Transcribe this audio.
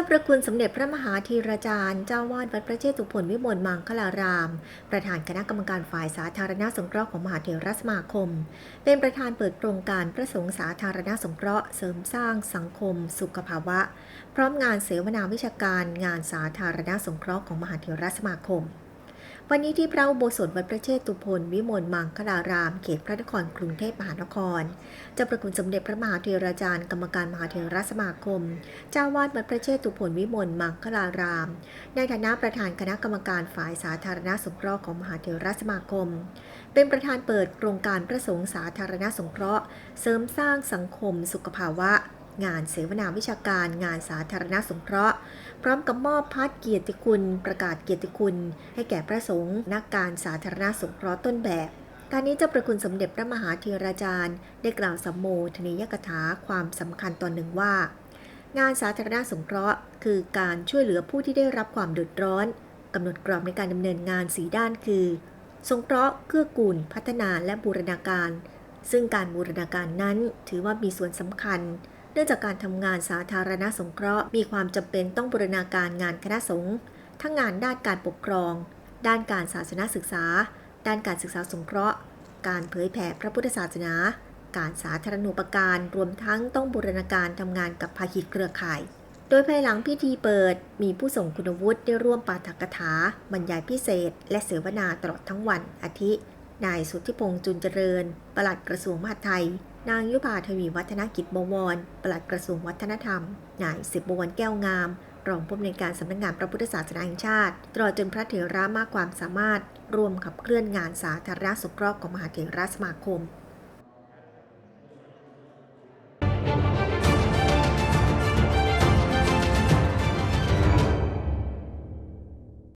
จ้าประคุณสมเด็จพระมหาธีราจารย์ เจ้าวาดวัดพระเชตุพนวิมลมังคลาราม ประธานคณะกรรมการฝ่ายสาธารณสงเคราะห์ของมหาเถรสมาคม เป็นประธานเปิดโครงการพระสงฆ์สาธารณสงเคราะห์เสริมสร้างสังคม สุขภาวะ พร้อมงานเสวนาวิชาการ งานสาธารณสงเคราะห์ของมหาเถรสมาคม วันนี้ที่พระอุโบสถวัดพระเชตุพนวิมลมังคลาราม เขตพระนครกรุงเทพมหานครเจ้าประคุณสมเด็จพระมหาเถราจารย์กรรมการมหาเถรสมาคม เจ้าวาดวัดพระเชตุพนวิมลมังคลาราม ในฐานะประธานคณะกรรมการฝ่ายสาธารณสงเคราะห์ของมหาเถรสมาคม เป็นประธานเปิดโครงการพระสงฆ์สาธารณสงเคราะห์ เสริมสร้างสังคมสุขภาวะ งานเสวนาวิชาการ งานสาธารณสงเคราะห์ พร้อมกับมอบพัดเกียรติคุณ ประกาศเกียรติคุณ ให้แก่พระสงฆ์นักการสาธารณสงเคราะห์ต้นแบบการนี้เจ้าประคุณสมเด็จพระมหาเทราจารย์ ได้กล่าวสัมโมทนียกถาความสำคัญตอนหนึ่งว่า งานสาธารณสงเคราะห์ คือการช่วยเหลือผู้ที่ได้รับความเดือดร้อนกำหนดกรอบในการดำเนินงานสีด้านคือ สงเคราะห์เกื้อกูล พัฒนาและบูรณาการ ซึ่งการบูรณาการนั้นถือว่ามีส่วนสำคัญ เนื่องจากการทำงานสาธารณสงเคราะห์มีความจำเป็นต้องบูรณาการงานคณะสงฆ์ทั้งงานด้านการปกครอง ด้านการศาสนศึกษา ด้านการศึกษาสงเคราะห์ การเผยแผ่พระพุทธศาสนา การสาธารณูปการรวมทั้งต้องบูรณาการทำงานกับภาคีเครือข่าย โดยภายหลังพิธีเปิด มีผู้ส่งคุณวุฒิได้ร่วมปาฐกถา บรรยายพิเศษ และเสวนาตลอดทั้งวันอาทิ นายสุทธิพงษ์จุนเจริญ ปลัดกระทรวงมหาดไทย นางยุพาทวีวัฒนกิจบวร ปลัดกระทรวงวัฒนธรรม นายสิบบวรแก้วงาม รองผู้อำนวยการสำนักงานพระพุทธศาสนาแห่งชาติ ตลอดจนพระเถระมากความสามารถ ร่วมขับเคลื่อนงานสาธารณสุขรอบของมหาเถรสมาคม